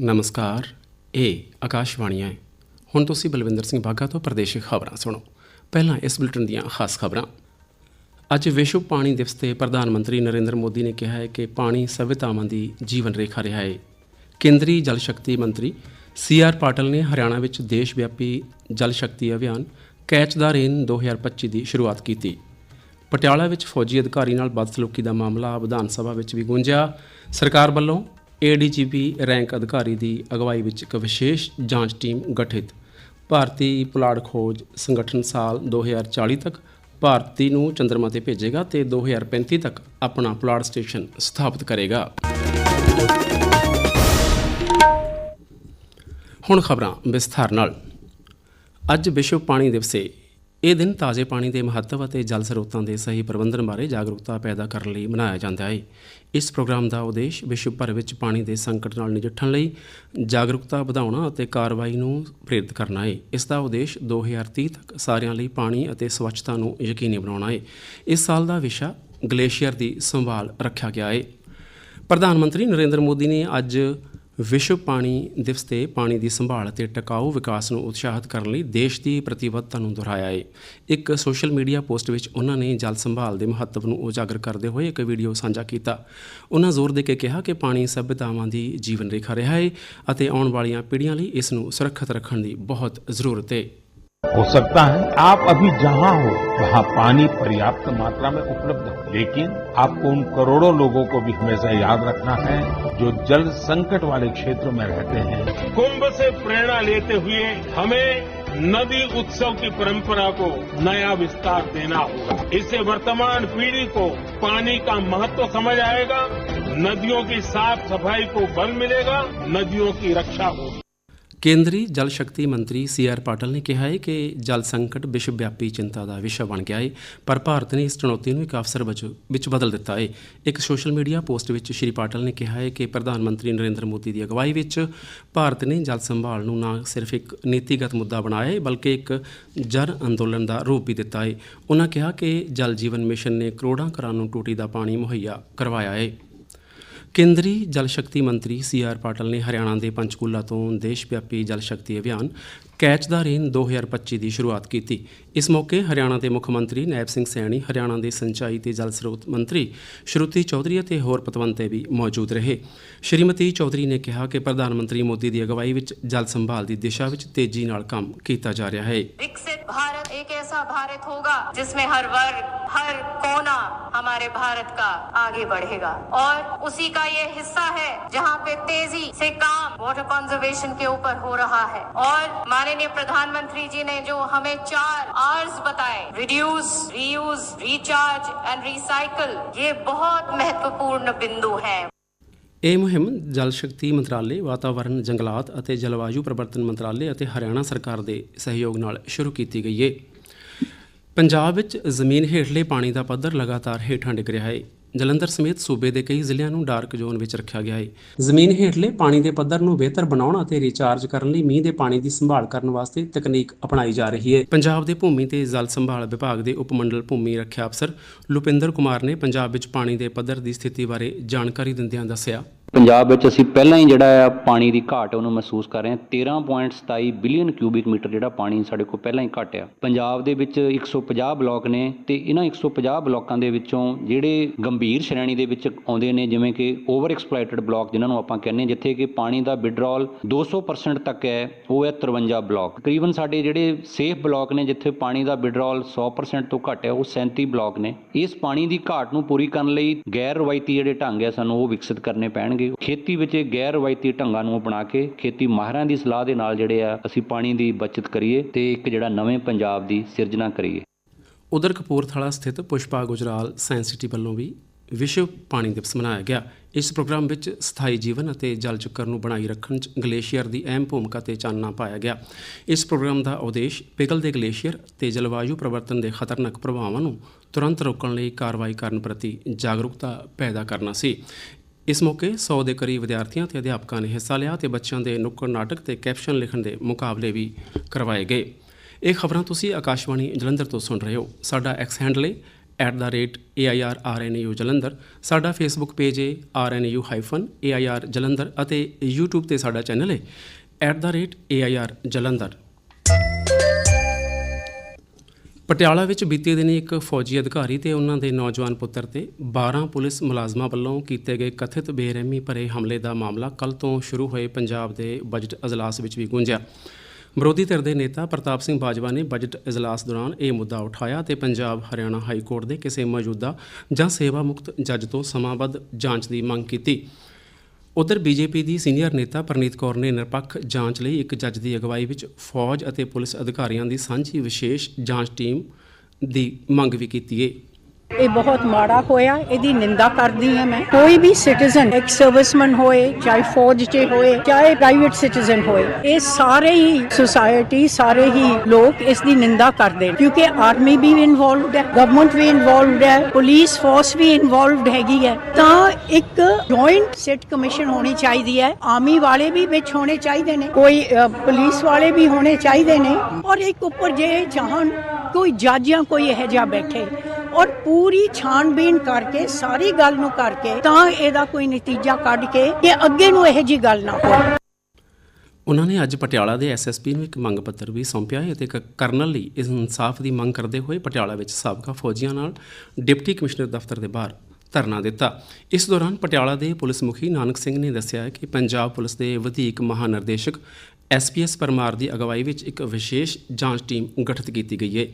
ਨਮਸਕਾਰ, ਇਹ ਆਕਾਸ਼ਵਾਣੀ ਹੈ। ਹੁਣ ਤੁਸੀਂ ਬਲਵਿੰਦਰ ਸਿੰਘ ਬਾਗਾ ਤੋਂ ਪ੍ਰਦੇਸ਼ਿਕ ਖਬਰਾਂ ਸੁਣੋ। ਪਹਿਲਾਂ ਇਸ ਬੁਲੇਟਿਨ ਦੀਆਂ ਖਾਸ ਖਬਰਾਂ। ਅੱਜ ਵਿਸ਼ਵ ਪਾਣੀ ਦਿਵਸ ਤੇ ਪ੍ਰਧਾਨ ਮੰਤਰੀ ਨਰਿੰਦਰ ਮੋਦੀ ਨੇ ਕਿਹਾ ਹੈ ਕਿ ਪਾਣੀ ਸਭਿਤਾਵਾਂ ਦੀ ਜੀਵਨ ਰੇਖਾ ਰਿਹਾ ਹੈ। ਕੇਂਦਰੀ ਜਲ ਸ਼ਕਤੀ ਮੰਤਰੀ ਸੀ ਆਰ ਪਾਟਲ ਨੇ ਹਰਿਆਣਾ ਵਿੱਚ ਦੇਸ਼ ਵਿਆਪੀ ਜਲ ਸ਼ਕਤੀ ਅਭਿਆਨ ਕੈਚ ਦਾ ਰੇਨ 2025 ਦੀ ਸ਼ੁਰੂਆਤ ਕੀਤੀ। ਪਟਿਆਲਾ ਵਿੱਚ ਫੌਜੀ ਅਧਿਕਾਰੀ ਨਾਲ ਬਦਸਲੂਕੀ ਦਾ ਮਾਮਲਾ ਵਿਧਾਨ ਸਭਾ ਵਿੱਚ ਵੀ ਗੂੰਜਿਆ। ਸਰਕਾਰ ਵੱਲੋਂ ਏਡੀਜੀਪੀ ਰੈਂਕ ਅਧਿਕਾਰੀ ਦੀ ਅਗਵਾਈ ਵਿੱਚ ਇੱਕ ਵਿਸ਼ੇਸ਼ ਜਾਂਚ ਟੀਮ ਗਠਿਤ। ਭਾਰਤੀ ਪੁਲਾੜ ਖੋਜ ਸੰਗਠਨ ਸਾਲ 2040 ਤੱਕ ਭਾਰਤੀ ਨੂੰ ਚੰਦਰਮਾ ਤੇ ਭੇਜੇਗਾ ਤੇ 2035 ਤੱਕ ਆਪਣਾ ਪੁਲਾੜ ਸਟੇਸ਼ਨ ਸਥਾਪਿਤ ਕਰੇਗਾ। ਹੁਣ ਖਬਰਾਂ ਵਿਸਥਾਰ ਨਾਲ। ਅੱਜ ਵਿਸ਼ਵ ਪਾਣੀ ਦਿਵਸੇ ਇਹ ਦਿਨ ਤਾਜ਼ੇ ਪਾਣੀ ਦੇ ਮਹੱਤਵ ਅਤੇ ਜਲ ਸਰੋਤਾਂ ਦੇ ਸਹੀ ਪ੍ਰਬੰਧਨ ਬਾਰੇ ਜਾਗਰੂਕਤਾ ਪੈਦਾ ਕਰਨ ਲਈ ਮਨਾਇਆ ਜਾਂਦਾ ਹੈ। ਇਸ ਪ੍ਰੋਗਰਾਮ ਦਾ ਉਦੇਸ਼ ਵਿਸ਼ਵ ਭਰ ਵਿੱਚ ਪਾਣੀ ਦੇ ਸੰਕਟ ਨਾਲ ਨਜਿੱਠਣ ਲਈ ਜਾਗਰੂਕਤਾ ਵਧਾਉਣਾ ਅਤੇ ਕਾਰਵਾਈ ਨੂੰ ਪ੍ਰੇਰਿਤ ਕਰਨਾ ਹੈ। ਇਸ ਦਾ ਉਦੇਸ਼ 2030 ਤੱਕ ਸਾਰਿਆਂ ਲਈ ਪਾਣੀ ਅਤੇ ਸਵੱਛਤਾ ਨੂੰ ਯਕੀਨੀ ਬਣਾਉਣਾ ਹੈ। ਇਸ ਸਾਲ ਦਾ ਵਿਸ਼ਾ ਗਲੇਸ਼ੀਅਰ ਦੀ ਸੰਭਾਲ ਰੱਖਿਆ ਗਿਆ ਹੈ। ਪ੍ਰਧਾਨ ਮੰਤਰੀ ਨਰਿੰਦਰ ਮੋਦੀ ਨੇ ਅੱਜ ਵਿਸ਼ਵ ਪਾਣੀ ਦਿਵਸ ਤੇ ਪਾਣੀ ਦੀ ਸੰਭਾਲ ਅਤੇ ਟਿਕਾਊ ਵਿਕਾਸ ਨੂੰ ਉਤਸ਼ਾਹਿਤ ਕਰਨ ਲਈ ਦੇਸ਼ ਦੀ ਪ੍ਰਤੀਬੱਧਤਾ ਨੂੰ ਦੁਹਰਾਇਆ ਹੈ ਇੱਕ ਸੋਸ਼ਲ ਮੀਡੀਆ ਪੋਸਟ ਵਿੱਚ ਉਹਨਾਂ ਨੇ ਜਲ ਸੰਭਾਲ ਦੇ ਮਹੱਤਵ ਨੂੰ ਉਜਾਗਰ ਕਰਦੇ ਹੋਏ ਇੱਕ ਵੀਡੀਓ ਸਾਂਝਾ ਕੀਤਾ। ਉਹਨਾਂ ਜ਼ੋਰ ਦੇ ਕੇ ਕਿਹਾ ਕਿ ਪਾਣੀ ਸਭਿਤਾਵਾਂ ਦੀ ਜੀਵਨ ਰੇਖਾ ਰਿਹਾ ਹੈ ਅਤੇ ਆਉਣ ਵਾਲੀਆਂ ਪੀੜ੍ਹੀਆਂ ਲਈ ਇਸ ਨੂੰ ਸੁਰੱਖਿਅਤ ਰੱਖਣ ਦੀ ਬਹੁਤ ਜ਼ਰੂਰਤ ਹੈ हो सकता है आप अभी जहाँ हो, वहाँ पानी पर्याप्त मात्रा में उपलब्ध हो। लेकिन आपको उन करोड़ों लोगों को भी हमेशा याद रखना है जो जल संकट वाले क्षेत्रों में रहते हैं। कुंभ से प्रेरणा लेते हुए हमें नदी उत्सव की परंपरा को नया विस्तार देना होगा। इससे वर्तमान पीढ़ी को पानी का महत्व समझ आएगा, नदियों की साफ़ सफ़ाई को बल मिलेगा, नदियों की रक्षा होगी। ਕੇਂਦਰੀ ਜਲ ਸ਼ਕਤੀ ਮੰਤਰੀ ਸੀ ਆਰ ਪਾਟਲ ਨੇ ਕਿਹਾ ਹੈ ਕਿ ਜਲ ਸੰਕਟ ਵਿਸ਼ਵ ਵਿਆਪੀ ਚਿੰਤਾ ਦਾ ਵਿਸ਼ਾ ਬਣ ਗਿਆ ਹੈ ਪਰ ਭਾਰਤ ਨੇ ਇਸ ਚੁਣੌਤੀ ਨੂੰ ਇੱਕ ਅਵਸਰ ਵਜੋਂ ਵਿੱਚ ਬਦਲ ਦਿੱਤਾ ਹੈ ਇੱਕ ਸੋਸ਼ਲ ਮੀਡੀਆ ਪੋਸਟ ਵਿੱਚ ਸ਼੍ਰੀ ਪਾਟਲ ਨੇ ਕਿਹਾ ਹੈ ਕਿ ਪ੍ਰਧਾਨ ਮੰਤਰੀ ਨਰਿੰਦਰ ਮੋਦੀ ਦੀ ਅਗਵਾਈ ਵਿੱਚ ਭਾਰਤ ਨੇ ਜਲ ਸੰਭਾਲ ਨੂੰ ਨਾ ਸਿਰਫ ਇੱਕ ਨੀਤੀਗਤ ਮੁੱਦਾ ਬਣਾਇਆ ਹੈ ਬਲਕਿ ਇੱਕ ਜਨ ਅੰਦੋਲਨ ਦਾ ਰੂਪ ਵੀ ਦਿੱਤਾ ਹੈ ਉਹਨਾਂ ਕਿਹਾ ਕਿ ਜਲ ਜੀਵਨ ਮਿਸ਼ਨ ਨੇ ਕਰੋੜਾਂ ਘਰਾਂ ਨੂੰ ਟੂਟੀ ਦਾ ਪਾਣੀ ਮੁਹੱਈਆ ਕਰਵਾਇਆ ਹੈ ਕੇਂਦਰੀ ਜਲ ਸ਼ਕਤੀ ਮੰਤਰੀ ਸੀ ਆਰ ਪਾਟਲ ਨੇ ਹਰਿਆਣਾ ਦੇ ਪੰਚਕੂਲਾ ਤੋਂ ਦੇਸ਼ ਵਿਆਪੀ ਜਲ ਸ਼ਕਤੀ ਅਭਿਆਨ ਕੈਚ ਦਾ ਰੇਨ 2025 ਦੀ ਸ਼ੁਰੂਆਤ ਕੀਤੀ ਇਸ ਮੌਕੇ ਹਰਿਆਣਾ ਦੇ ਮੁੱਖ ਮੰਤਰੀ ਨੈਬ ਸਿੰਘ ਸੈਣੀ ਹਰਿਆਣਾ ਦੇ ਸਿੰਚਾਈ ਤੇ ਜਲ ਸਰੋਤ ਮੰਤਰੀ ਸ਼ਰੂਤੀ ਚੌਧਰੀ ਅਤੇ ਹੋਰ ਪਤਵੰਤੇ ਵੀ ਮੌਜੂਦ ਰਹੇ ਸ਼੍ਰੀਮਤੀ ਚੌਧਰੀ ਨੇ ਕਿਹਾ ਕਿ ਪ੍ਰਧਾਨ ਮੰਤਰੀ ਮੋਦੀ ਦੀ ਅਗਵਾਈ ਵਿੱਚ ਜਲ ਸੰਭਾਲ ਦੀ ਦਿਸ਼ਾ ਵਿੱਚ ਤੇਜ਼ੀ ਨਾਲ ਕੰਮ ਕੀਤਾ ਜਾ ਰਿਹਾ ਹੈ विकसित भारत एक ऐसा भारत होगा जिसमें हर वर्ग हर कोना हमारे भारत का आगे बढ़ेगा और उसी का ये हिस्सा है जहाँ पे तेजी से काम वाटर कंजर्वेशन के ऊपर हो रहा है और माननीय प्रधानमंत्री जी ने जो हमें चार आर्स बताए reduce reuse recharge and recycle ये बहुत महत्वपूर्ण बिंदु है ਇਹ ਮੁਹਿੰਮ ਜਲ ਸ਼ਕਤੀ ਮੰਤਰਾਲੇ ਵਾਤਾਵਰਣ ਜੰਗਲਾਤ ਅਤੇ ਜਲਵਾਯੂ ਪਰਿਵਰਤਨ ਮੰਤਰਾਲੇ ਅਤੇ ਹਰਿਆਣਾ ਸਰਕਾਰ ਦੇ ਸਹਿਯੋਗ ਨਾਲ ਸ਼ੁਰੂ ਕੀਤੀ ਗਈ ਹੈ ਪੰਜਾਬ ਵਿੱਚ ਜ਼ਮੀਨ ਹੇਠਲੇ ਪਾਣੀ ਦਾ ਪੱਧਰ ਲਗਾਤਾਰ ਹੇਠਾਂ ਡਿੱਗ ਰਿਹਾ ਹੈ ਜਲੰਧਰ ਸਮੇਤ ਸੂਬੇ ਦੇ ਕਈ ਜ਼ਿਲ੍ਹਿਆਂ ਨੂੰ ਡਾਰਕ ਜ਼ੋਨ ਵਿੱਚ ਰੱਖਿਆ ਗਿਆ ਹੈ ਜ਼ਮੀਨ ਹੇਠਲੇ ਪਾਣੀ ਦੇ ਪੱਧਰ ਨੂੰ ਬਿਹਤਰ ਬਣਾਉਣ ਅਤੇ ਰੀਚਾਰਜ ਕਰਨ ਲਈ ਮੀਂਹ ਦੇ ਪਾਣੀ ਦੀ ਸੰਭਾਲ ਕਰਨ ਵਾਸਤੇ ਤਕਨੀਕ ਅਪਣਾਈ ਜਾ ਰਹੀ ਹੈ ਪੰਜਾਬ ਦੇ ਭੂਮੀ ਤੇ ਜਲ ਸੰਭਾਲ ਵਿਭਾਗ ਦੇ ਉਪ ਮੰਡਲ ਭੂਮੀ ਰੱਖਿਆ ਅਫਸਰ ਲੁਪਿੰਦਰ ਕੁਮਾਰ ਨੇ ਪੰਜਾਬ ਵਿੱਚ ਪਾਣੀ ਦੇ ਪੱਧਰ ਦੀ ਸਥਿਤੀ ਬਾਰੇ ਜਾਣਕਾਰੀ ਦਿੰਦਿਆਂ ਦੱਸਿਆ। ਪੰਜਾਬ ਵਿੱਚ ਅਸੀਂ ਪਹਿਲਾਂ ਹੀ ਜਿਹੜਾ ਆ ਪਾਣੀ ਦੀ ਘਾਟ ਉਹਨੂੰ ਮਹਿਸੂਸ ਕਰ ਰਹੇ ਹਾਂ। 13.27 ਬਿਲੀਅਨ ਕਿਊਬਿਕ ਮੀਟਰ ਜਿਹੜਾ ਪਾਣੀ ਸਾਡੇ ਕੋਲ ਪਹਿਲਾਂ ਹੀ ਘੱਟ ਆ। ਪੰਜਾਬ ਦੇ ਵਿੱਚ 150 ਬਲਾਕ ਨੇ ਤੇ ਇਹਨਾਂ 150 ਬਲਾਕਾਂ ਦੇ ਵਿੱਚੋਂ ਜਿਹੜੇ ਗੰਭੀਰ ਸ਼੍ਰੇਣੀ ਦੇ ਵਿੱਚ ਆਉਂਦੇ ਨੇ ਜਿਵੇਂ ਕਿ ਓਵਰ ਐਕਸਪਲੋਇਟਡ ਬਲਾਕ ਜਿਨ੍ਹਾਂ ਨੂੰ ਆਪਾਂ ਕਹਿੰਦੇ ਹਾਂ, ਜਿੱਥੇ ਕਿ ਪਾਣੀ ਦਾ ਵਿਡਰਾਲ 200% ਤੱਕ ਹੈ ਉਹ ਹੈ 53 ਬਲਾਕ। ਤਕਰੀਬਨ ਸਾਡੇ ਜਿਹੜੇ ਸੇਫ ਬਲਾਕ ਨੇ ਜਿੱਥੇ ਪਾਣੀ ਦਾ ਵਿਡਰਾਲ 100% ਤੋਂ ਘੱਟ ਹੈ ਉਹ 37 ਬਲਾਕ ਨੇ। ਇਸ ਪਾਣੀ ਦੀ ਘਾਟ ਨੂੰ ਪੂਰੀ ਕਰਨ ਲਈ ਗੈਰ ਰਵਾਇਤੀ ਜਿਹੜੇ ਢੰਗ ਹੈ ਸਾਨੂੰ ਉਹ ਵਿਕਸਿਤ ਕਰਨੇ ਪੈਣਗੇ। ਖੇਤੀ ਵਿੱਚ ਗੈਰ ਰਵਾਇਤੀ ਢੰਗਾਂ ਨੂੰ ਅਪਣਾ ਕੇ ਖੇਤੀ ਮਾਹਿਰਾਂ ਦੀ ਸਲਾਹ ਦੇ ਨਾਲ ਜਿਹੜੇ ਆ, ਅਸੀਂ ਪਾਣੀ ਦੀ ਬਚਤ ਕਰੀਏ ਤੇ ਇੱਕ ਜਿਹੜਾ ਨਵੇਂ ਪੰਜਾਬ ਦੀ ਸਿਰਜਣਾ ਕਰੀਏ। ਉਧਰ ਕਪੂਰਥਲਾ ਸਥਿਤ ਪੁਸ਼ਪਾ ਗੁਜਰਾਲ ਸਾਇੰਸ ਸਿਟੀ ਵੱਲੋਂ ਵੀ ਵਿਸ਼ਵ ਪਾਣੀ ਦਿਵਸ ਮਨਾਇਆ ਗਿਆ। ਇਸ ਪ੍ਰੋਗਰਾਮ ਵਿੱਚ ਸਥਾਈ ਜੀਵਨ ਅਤੇ ਜਲ ਚੱਕਰ ਨੂੰ ਬਣਾਈ ਰੱਖਣ 'ਚ ਗਲੇਸ਼ੀਅਰ ਦੀ ਅਹਿਮ ਭੂਮਿਕਾ ਤੇ ਚਾਨਣਾ ਪਾਇਆ ਗਿਆ। ਇਸ ਪ੍ਰੋਗਰਾਮ ਦਾ ਉਦੇਸ਼ ਪਿਘਲਦੇ ਗਲੇਸ਼ੀਅਰ ਤੇ ਜਲਵਾਯੂ ਪਰਿਵਰਤਨ ਦੇ ਖਤਰਨਾਕ ਪ੍ਰਭਾਵਾਂ ਨੂੰ ਤੁਰੰਤ ਰੋਕਣ ਲਈ ਕਾਰਵਾਈ ਕਰਨ ਪ੍ਰਤੀ ਜਾਗਰੂਕਤਾ ਪੈਦਾ ਕਰਨਾ ਸੀ। ਇਸ ਮੌਕੇ 100 ਦੇ ਕਰੀਬ ਵਿਦਿਆਰਥੀਆਂ ਤੇ ਅਧਿਆਪਕਾਂ ਨੇ ਹਿੱਸਾ ਲਿਆ ਤੇ ਬੱਚਿਆਂ ਦੇ ਨੁੱਕੜ ਨਾਟਕ ਤੇ ਕੈਪਸ਼ਨ ਲਿਖਣ ਦੇ ਮੁਕਾਬਲੇ ਵੀ ਕਰਵਾਏ ਗਏ। ਇਹ ਖਬਰਾਂ ਤੁਸੀਂ ਆਕਾਸ਼ਵਾਣੀ ਜਲੰਧਰ ਤੋਂ ਸੁਣ ਰਹੇ ਹੋ। ਸਾਡਾ ਐਕਸ ਹੈਂਡਲ ਹੈ @airrnu ਜਲੰਧਰ, ਸਾਡਾ ਫੇਸਬੁੱਕ ਪੇਜ ਹੈ rnu-air ਜਲੰਧਰ ਅਤੇ YouTube ਤੇ ਸਾਡਾ ਚੈਨਲ ਹੈ @air ਜਲੰਧਰ। ਪਟਿਆਲਾ ਵਿੱਚ ਬੀਤੇ ਦਿਨੀ ਇੱਕ ਫੌਜੀ ਅਧਿਕਾਰੀ ਤੇ ਉਹਨਾਂ ਦੇ ਨੌਜਵਾਨ ਪੁੱਤਰ ਤੇ 12 ਪੁਲਿਸ ਮੁਲਾਜ਼ਮਾਂ ਵੱਲੋਂ ਕੀਤੇ ਗਏ ਕਥਿਤ ਬੇਰਹਿਮੀ ਭਰੇ ਹਮਲੇ ਦਾ ਮਾਮਲਾ ਕੱਲ ਤੋਂ ਸ਼ੁਰੂ ਹੋਏ ਪੰਜਾਬ ਦੇ ਬਜਟ ਅਜਲਾਸ ਵਿੱਚ ਵੀ ਗੂੰਜਿਆ। ਵਿਰੋਧੀ ਧਿਰ ਦੇ ਨੇਤਾ ਪ੍ਰਤਾਪ ਸਿੰਘ ਬਾਜਵਾ ਨੇ ਬਜਟ ਇਜਲਾਸ ਦੌਰਾਨ ਇਹ ਮੁੱਦਾ ਉਠਾਇਆ ਤੇ ਪੰਜਾਬ ਹਰਿਆਣਾ ਹਾਈ ਕੋਰਟ ਦੇ ਕਿਸੇ ਮੌਜੂਦਾ ਜਾਂ ਸੇਵਾ ਮੁਕਤ ਜੱਜ ਤੋਂ ਸਮਾਂਬੱਧ ਜਾਂਚ ਦੀ ਮੰਗ ਕੀਤੀ। ਉਧਰ ਬੀਜੇਪੀ ਦੀ ਸੀਨੀਅਰ ਨੇਤਾ ਪ੍ਰਨੀਤ ਕੌਰ ਨੇ ਨਿਰਪੱਖ ਜਾਂਚ ਲਈ ਇੱਕ ਜੱਜ ਦੀ ਅਗਵਾਈ ਵਿੱਚ ਫੌਜ ਅਤੇ ਪੁਲਿਸ ਅਧਿਕਾਰੀਆਂ ਦੀ ਸਾਂਝੀ ਵਿਸ਼ੇਸ਼ ਜਾਂਚ ਟੀਮ ਦੀ ਮੰਗ ਵੀ ਕੀਤੀ ਹੈ ਇਹ ਬਹੁਤ ਮਾੜਾ ਹੋਇਆ, ਇਹਦੀ ਨਿੰਦਾ ਕਰਦੀ ਹਾਂ ਮੈਂ। ਕੋਈ ਵੀ ਸਿਟੀਜ਼ਨ ਇੱਕ ਸਰਵਿਸਮੈਨ ਹੋਏ, ਚਾਹੇ ਫੌਜ 'ਚ ਹੋਏ, ਚਾਹੇ ਪ੍ਰਾਈਵੇਟ ਸਿਟੀਜ਼ਨ ਹੋਏ, ਇਹ ਸਾਰੇ ਹੀ ਸੁਸਾਇਟੀ ਸਾਰੇ ਹੀ ਲੋਕ ਇਸ ਦੀ ਨਿੰਦਾ ਕਰਦੇ ਨੇ। ਕਿਉਂਕਿ ਆਰਮੀ ਵੀ ਇਨਵੋਲਵਡ ਹੈ ਗਵਰਨਮੈਂਟ ਵੀ ਇਨਵੋਲਵਡ ਹੈ ਪੁਲਿਸ ਫੋਰਸ ਵੀ ਇਨਵੋਲਵਡ ਹੈਗੀ ਹੈ। ਤਾਂ ਇੱਕ ਜੁਆਇੰਟ ਸਿਟ ਕਮਿਸ਼ਨ ਹੋਣੀ ਚਾਹੀਦੀ ਹੈ। ਆਰਮੀ ਵਾਲੇ ਵੀ ਵਿੱਚ ਹੋਣੇ ਚਾਹੀਦੇ ਨੇ, ਕੋਈ ਪੁਲਿਸ ਵਾਲੇ ਵੀ ਹੋਣੇ ਚਾਹੀਦੇ ਨੇ। ਔਰ ਇੱਕ ਉੱਪਰ ਜੇ ਚਾਹਣ, ਕੋਈ ਜੱਜ ਜਾਂ ਕੋਈ ਇਹੋ ਜਿਹਾ ਬੈਠੇ। ਔਰ ਪੂਰੀ ਛਾਣਬੀਨ ਕਰਕੇ, ਸਾਰੀ ਗੱਲ ਨੂੰ ਕਰਕੇ ਤਾਂ ਇਹਦਾ ਕੋਈ ਨਤੀਜਾ ਕੱਢ ਕੇ ਕਿ ਅੱਗੇ ਨੂੰ ਇਹੋ ਜੀ ਗੱਲ ਨਾ ਹੋਵੇ। ਉਹਨਾਂ ਨੇ ਅੱਜ ਪਟਿਆਲਾ ਦੇ ਐਸਐਸਪੀ ਨੂੰ ਇੱਕ ਮੰਗ ਪੱਤਰ ਵੀ ਸੌਂਪਿਆ ਹੈ ਅਤੇ ਕ- ਕਰਨਲ ਲਈ ਇਸ ਇਨਸਾਫ ਦੀ ਮੰਗ ਕਰਦੇ ਹੋਏ ਪਟਿਆਲਾ ਵਿੱਚ ਸਾਬਕਾ ਫੌਜੀਆਂ ਨਾਲ ਡਿਪਟੀ ਕਮਿਸ਼ਨਰ ਦਫ਼ਤਰ ਦੇ ਬਾਹਰ ਧਰਨਾ ਦਿੱਤਾ। ਇਸ ਦੌਰਾਨ ਪਟਿਆਲਾ ਦੇ ਪੁਲਿਸ ਮੁਖੀ ਨਾਨਕ ਸਿੰਘ ਨੇ ਦੱਸਿਆ ਕਿ ਪੰਜਾਬ ਪੁਲਿਸ ਦੇ ਵਧੀਕ ਮਹਾਨਿਰਦੇਸ਼ਕ ਐਸਪੀਐਸ ਪਰਮਾਰ ਦੀ ਅਗਵਾਈ ਵਿੱਚ ਇੱਕ ਵਿਸ਼ੇਸ਼ ਜਾਂਚ ਟੀਮ ਗਠਿਤ ਕੀਤੀ ਗਈ ਹੈ।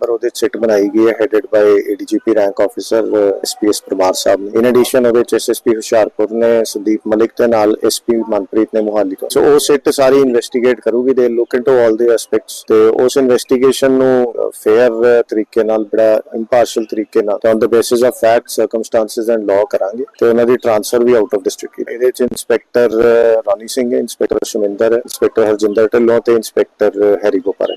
ਪਰ ਉਹਦੇ ਸਿੱਟ ਬਣਾਈ ਗਈ ਹੈ headed by ADGP rank officer SPS Parmar Sahib ਨੇ। ਇਨ ਐਡੀਸ਼ਨ ਉਹਦੇ ਚ ਐਸਐਸਪੀ ਹੁਸ਼ਿਆਰਪੁਰ ਨੇ, ਸੰਦੀਪ ਮਲਿਕ ਦੇ ਨਾਲ ਐਸਪੀ ਮਨਪ੍ਰੀਤ ਨੇ ਮੁਹਾਲੀ ਤੋਂ। ਸੋ ਉਹ ਸਿੱਟ ਸਾਰੀ ਇਨਵੈਸਟੀਗੇਟ ਕਰੂਗੀ ਦੇ ਲੁੱਕ ਇਨਟੂ ਆਲ ਦੇ ਐਸਪੈਕਟਸ ਤੇ ਉਸ ਇਨਵੈਸਟੀਗੇਸ਼ਨ ਨੂੰ ਫੇਅਰ ਤਰੀਕੇ ਨਾਲ, ਬੜਾ ਇੰਪਾਰਸ਼ਲ ਤਰੀਕੇ ਨਾਲ on the basis of fact circumstances and law ਕਰਾਂਗੇ, ਤੇ ਉਹਨਾਂ ਦੀ ਟ੍ਰਾਂਸਫਰ ਵੀ ਆਊਟ ਆਫ ਡਿਸਟ੍ਰਿਕਟ ਇਹਦੇ ਚ ਇੰਸਪੈਕਟਰ ਰਾਣੀ ਸਿੰਘ ਹੈ ਇੰਸਪੈਕਟਰ ਸੁਮਿੰਦਰ ਇੰਸਪੈਕਟਰ ਹਰਜਿੰਦਰ ਢਿੱਲੋਂ ਤੇ ਇੰਸਪੈਕਟਰ ਹੈਰੀ ਗੋਪਰ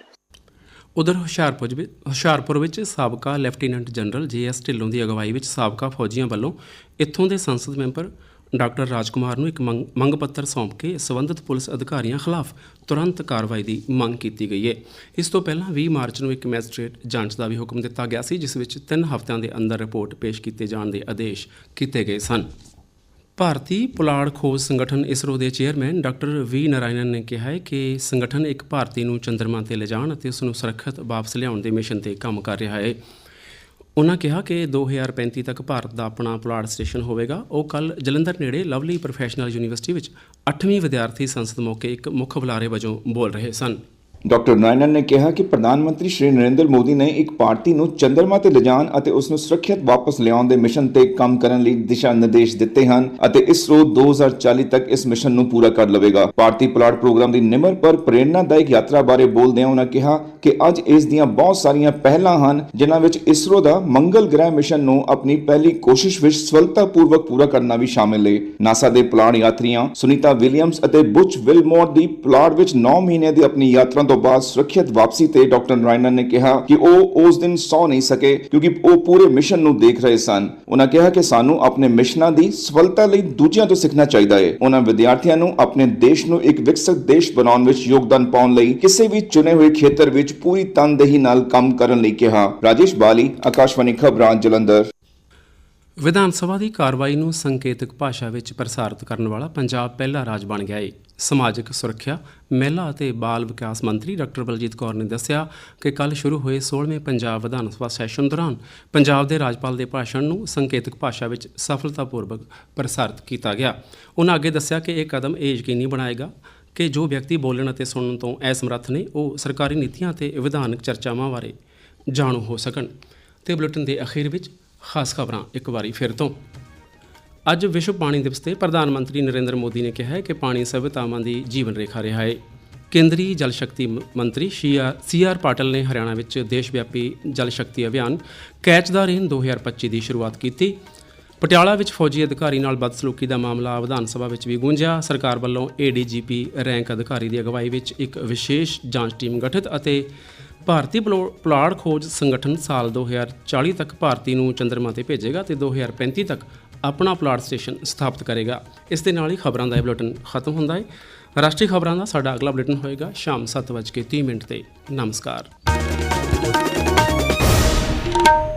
ਉਧਰ ਹੁਸ਼ਿਆਰਪੁਰ ਵਿੱਚ ਹੁਸ਼ਿਆਰਪੁਰ ਵਿੱਚ ਸਾਬਕਾ lieutenant general J GS Dhillon ਦੀ ਅਗਵਾਈ ਵਿੱਚ ਸਾਬਕਾ ਫੌਜੀਆਂ ਵੱਲੋਂ ਇੱਥੋਂ ਦੇ ਸੰਸਦ ਮੈਂਬਰ ਡਾਕਟਰ ਰਾਜਕੁਮਾਰ ਨੂੰ ਇੱਕ ਮੰਗ ਮੰਗ ਪੱਤਰ ਸੌਂਪ ਕੇ ਸੰਬੰਧਿਤ ਪੁਲਿਸ ਅਧਿਕਾਰੀਆਂ ਖਿਲਾਫ ਤੁਰੰਤ ਕਾਰਵਾਈ ਦੀ ਮੰਗ ਕੀਤੀ ਗਈ ਹੈ। ਇਸ ਤੋਂ ਪਹਿਲਾਂ 20 ਮਾਰਚ ਨੂੰ ਇੱਕ ਮੈਜਿਸਟ੍ਰੇਟ ਜਾਂਚ ਦਾ ਵੀ ਹੁਕਮ ਦਿੱਤਾ ਗਿਆ ਸੀ, ਜਿਸ ਵਿੱਚ 3 ਹਫ਼ਤਿਆਂ ਦੇ ਅੰਦਰ ਰਿਪੋਰਟ ਪੇਸ਼ ਕੀਤੇ ਜਾਣ ਦੇ ਆਦੇਸ਼ ਕੀਤੇ ਗਏ ਸਨ। ਭਾਰਤੀ ਪੁਲਾੜ ਖੋਜ ਸੰਗਠਨ ਇਸਰੋ ਦੇ ਚੇਅਰਮੈਨ ਡਾਕਟਰ ਵੀ ਨਾਰਾਇਣਨ ਨੇ ਕਿਹਾ ਹੈ ਕਿ ਸੰਗਠਨ ਇੱਕ ਭਾਰਤੀ ਨੂੰ ਚੰਦਰਮਾ ਤੇ ਲਿਜਾਣ ਅਤੇ ਉਸ ਨੂੰ ਸੁਰੱਖਿਅਤ ਵਾਪਸ ਲਿਆਉਣ ਦੇ ਮਿਸ਼ਨ ਤੇ ਕੰਮ ਕਰ ਰਿਹਾ ਹੈ। ਉਹਨਾਂ ਕਿਹਾ ਕਿ 2035 ਤੱਕ ਭਾਰਤ ਦਾ ਆਪਣਾ ਪੁਲਾੜ ਸਟੇਸ਼ਨ ਹੋਵੇਗਾ। ਉਹ ਕੱਲ ਜਲੰਧਰ ਨੇੜੇ ਲਵਲੀ ਪ੍ਰੋਫੈਸ਼ਨਲ ਯੂਨੀਵਰਸਿਟੀ ਵਿੱਚ 8ਵੀਂ ਵਿਦਿਆਰਥੀ ਸੰਸਦ ਮੌਕੇ ਇੱਕ ਮੁੱਖ ਬੁਲਾਰੇ ਵਜੋਂ ਬੋਲ ਰਹੇ ਸਨ। ਡਾਕਟਰ ਨਾਇਨਨ ਨੇ ਕਿਹਾ ਕਿ ਪ੍ਰਧਾਨ ਮੰਤਰੀ ਸ਼੍ਰੀ ਨਰਿੰਦਰ ਮੋਦੀ ਨੇ ਇੱਕ ਪਾਰਟੀ ਨੂੰ ਚੰਦਰਮਾ ਤੇ ਲਿਜਾਣ ਅਤੇ ਉਸ ਨੂੰ ਸੁਰੱਖਿਅਤ ਵਾਪਸ ਲਿਆਉਣ ਦੇ ਮਿਸ਼ਨ ਤੇ ਕੰਮ ਕਰਨ ਲਈ ਦਿਸ਼ਾ ਨਿਰਦੇਸ਼ ਦਿੱਤੇ ਹਨ ਅਤੇ ਇਸਰੋ 2040 ਤੱਕ ਇਸ ਮਿਸ਼ਨ ਨੂੰ ਪੂਰਾ ਕਰ ਲਵੇਗਾ। ਭਾਰਤੀ ਪੁਲਾੜ ਪ੍ਰੋਗਰਾਮ ਦੀ ਨਿਮਰ ਪਰ ਪ੍ਰੇਰਨਾਦਾਇਕ ਯਾਤਰਾ ਬਾਰੇ ਬੋਲਦਿਆਂ ਉਹਨਾਂ ਕਿਹਾ ਕਿ ਅੱਜ ਇਸ ਦੀਆਂ ਬਹੁਤ ਸਾਰੀਆਂ ਪਹਿਲਾਂ ਹਨ, ਜਿਨ੍ਹਾਂ ਵਿੱਚ ਇਸਰੋ ਦਾ ਮੰਗਲ ਗ੍ਰਹਿ ਮਿਸ਼ਨ ਨੂੰ ਆਪਣੀ ਪਹਿਲੀ ਕੋਸ਼ਿਸ਼ ਵਿੱਚ ਸਫਲਤਾਪੂਰਵਕ ਪੂਰਾ ਕਰਨਾ ਵੀ ਸ਼ਾਮਿਲ ਹੈ ਨਾਸਾ ਦੇ ਪੁਲਾੜ ਯਾਤਰੀਆਂ ਸੁਨੀਤਾ ਵਿਲੀਅਮਸ ਅਤੇ ਬੁਚ ਵਿਲਮੋਰ ਦੀ ਪੁਲਾੜ ਵਿੱਚ 9 ਮਹੀਨੇ ਦੀ ਆਪਣੀ ਯਾਤਰਾ ਤੋਂ ਬਾਅਦ ਸੁਰੱਖਿਅਤ ਵਾਪਸੀ ਤੇ ਡਾਕਟਰ ਨਾਰਾਇਣਨ ਨੇ ਕਿਹਾ ਕਿ ਉਹ ਉਸ ਦਿਨ ਸੌ ਨਹੀਂ ਸਕੇ ਕਿਉਂਕਿ ਉਹ ਪੂਰੇ ਮਿਸ਼ਨ ਨੂੰ ਦੇਖ ਰਹੇ ਸਨ। ਉਹਨਾਂ ਕਿਹਾ ਕਿ ਸਾਨੂੰ ਆਪਣੇ ਮਿਸ਼ਨਾਂ ਦੀ ਸਫਲਤਾ ਲਈ ਦੂਜਿਆਂ ਤੋਂ ਸਿੱਖਣਾ ਚਾਹੀਦਾ ਹੈ। ਉਹਨਾਂ ਵਿਦਿਆਰਥੀਆਂ ਨੂੰ ਆਪਣੇ ਦੇਸ਼ ਨੂੰ ਇੱਕ ਵਿਕਸਿਤ ਦੇਸ਼ ਬਣਾਉਣ ਵਿੱਚ ਯੋਗਦਾਨ ਪਾਉਣ ਲਈ ਕਿਸੇ ਵੀ ਚੁਣੇ ਹੋਏ ਖੇਤਰ ਵਿੱਚ ਪੂਰੀ ਤਨਦੇਹੀ ਨਾਲ ਕੰਮ ਕਰਨ ਲਈ ਕਿਹਾ। ਰਾਜੇਸ਼ ਬਾਲੀ, ਆਕਾਸ਼ਵਾਣੀ ਖਬਰਾਂ ਜਲੰਧਰ। ਵਿਧਾਨ ਸਭਾ ਦੀ ਕਾਰਵਾਈ ਨੂੰ ਸੰਕੇਤਕ ਭਾਸ਼ਾ ਵਿੱਚ ਪ੍ਰਸਾਰਿਤ ਕਰਨ ਵਾਲਾ ਪੰਜਾਬ ਪਹਿਲਾ ਰਾਜ ਬਣ ਗਿਆ ਹੈ ਸਮਾਜਿਕ ਸੁਰੱਖਿਆ, ਮਹਿਲਾ ਅਤੇ ਬਾਲ ਵਿਕਾਸ ਮੰਤਰੀ ਡਾਕਟਰ ਬਲਜੀਤ ਕੌਰ ਨੇ ਦੱਸਿਆ ਕਿ ਕੱਲ ਸ਼ੁਰੂ ਹੋਏ 16ਵੇਂ ਪੰਜਾਬ ਵਿਧਾਨ ਸਭਾ ਸੈਸ਼ਨ ਦੌਰਾਨ ਪੰਜਾਬ ਦੇ ਰਾਜਪਾਲ ਦੇ ਭਾਸ਼ਣ ਨੂੰ ਸੰਕੇਤਕ ਭਾਸ਼ਾ ਵਿੱਚ ਸਫਲਤਾਪੂਰਵਕ ਪ੍ਰਸਾਰਿਤ ਕੀਤਾ ਗਿਆ। ਉਹਨਾਂ ਅੱਗੇ ਦੱਸਿਆ ਕਿ ਇਹ ਕਦਮ ਇਹ ਯਕੀਨੀ ਬਣਾਏਗਾ ਕਿ ਜੋ ਵਿਅਕਤੀ ਬੋਲਣ ਅਤੇ ਸੁਣਨ ਤੋਂ ਅਸਮਰੱਥ ਨੇ, ਉਹ ਸਰਕਾਰੀ ਨੀਤੀਆਂ ਅਤੇ ਵਿਧਾਨਕ ਚਰਚਾਵਾਂ ਬਾਰੇ ਜਾਣੂ ਹੋ ਸਕਣ। ਤੇ ਬੁਲੇਟਿਨ ਦੇ ਅਖੀਰ ਵਿੱਚ ਖਾਸ ਖਬਰਾਂ ਇੱਕ ਵਾਰੀ ਫਿਰ ਤੋਂ। ਅੱਜ ਵਿਸ਼ਵ ਪਾਣੀ ਦਿਵਸ ਤੇ ਪ੍ਰਧਾਨ ਮੰਤਰੀ ਨਰਿੰਦਰ ਮੋਦੀ ਨੇ ਕਿਹਾ ਹੈ ਕਿ ਪਾਣੀ ਸਭਿਤਾਵਾਂ ਦੀ ਜੀਵਨ ਰੇਖਾ ਰਿਹਾ ਹੈ। ਕੇਂਦਰੀ ਜਲ ਸ਼ਕਤੀ ਮੰਤਰੀ ਸੀ ਆਰ ਪਾਟਲ ਨੇ ਹਰਿਆਣਾ ਵਿੱਚ ਦੇਸ਼ ਵਿਆਪੀ ਜਲ ਸ਼ਕਤੀ ਅਭਿਆਨ ਕੈਚ ਦਾ ਰੇਨ 2025 ਦੀ ਸ਼ੁਰੂਆਤ ਕੀਤੀ। ਪਟਿਆਲਾ ਵਿੱਚ ਫੌਜੀ ਅਧਿਕਾਰੀ ਨਾਲ ਬਦਸਲੂਕੀ ਦਾ ਮਾਮਲਾ ਵਿਧਾਨ ਸਭਾ ਵਿੱਚ ਵੀ ਗੂੰਜਿਆ। ਸਰਕਾਰ ਵੱਲੋਂ ਏਡੀਜੀਪੀ ਰੈਂਕ ਅਧਿਕਾਰੀ ਦੀ ਅਗਵਾਈ ਵਿੱਚ ਇੱਕ ਵਿਸ਼ੇਸ਼ ਜਾਂਚ ਟੀਮ ਗਠਿਤ ਅਤੇ ਭਾਰਤੀ ਪਲੋ- ਪੁਲਾੜ ਖੋਜ ਸੰਗਠਨ ਸਾਲ 2040 ਤੱਕ ਭਾਰਤੀ ਨੂੰ ਚੰਦਰਮਾ ਤੇ ਭੇਜੇਗਾ ਤੇ 2035 ਤੱਕ ਆਪਣਾ ਪੁਲਾੜ ਸਟੇਸ਼ਨ ਸਥਾਪਿਤ ਕਰੇਗਾ। ਇਸ ਦੇ ਨਾਲ ਹੀ ਖਬਰਾਂ ਦਾ ਇਹ ਬੁਲੇਟਿਨ ਖਤਮ ਹੁੰਦਾ ਹੈ। ਰਾਸ਼ਟਰੀ ਖਬਰਾਂ ਦਾ ਸਾਡਾ ਅਗਲਾ ਬੁਲੇਟਿਨ ਹੋਏਗਾ ਸ਼ਾਮ 7:30 ਮਿੰਟ ਤੇ। ਨਮਸਕਾਰ।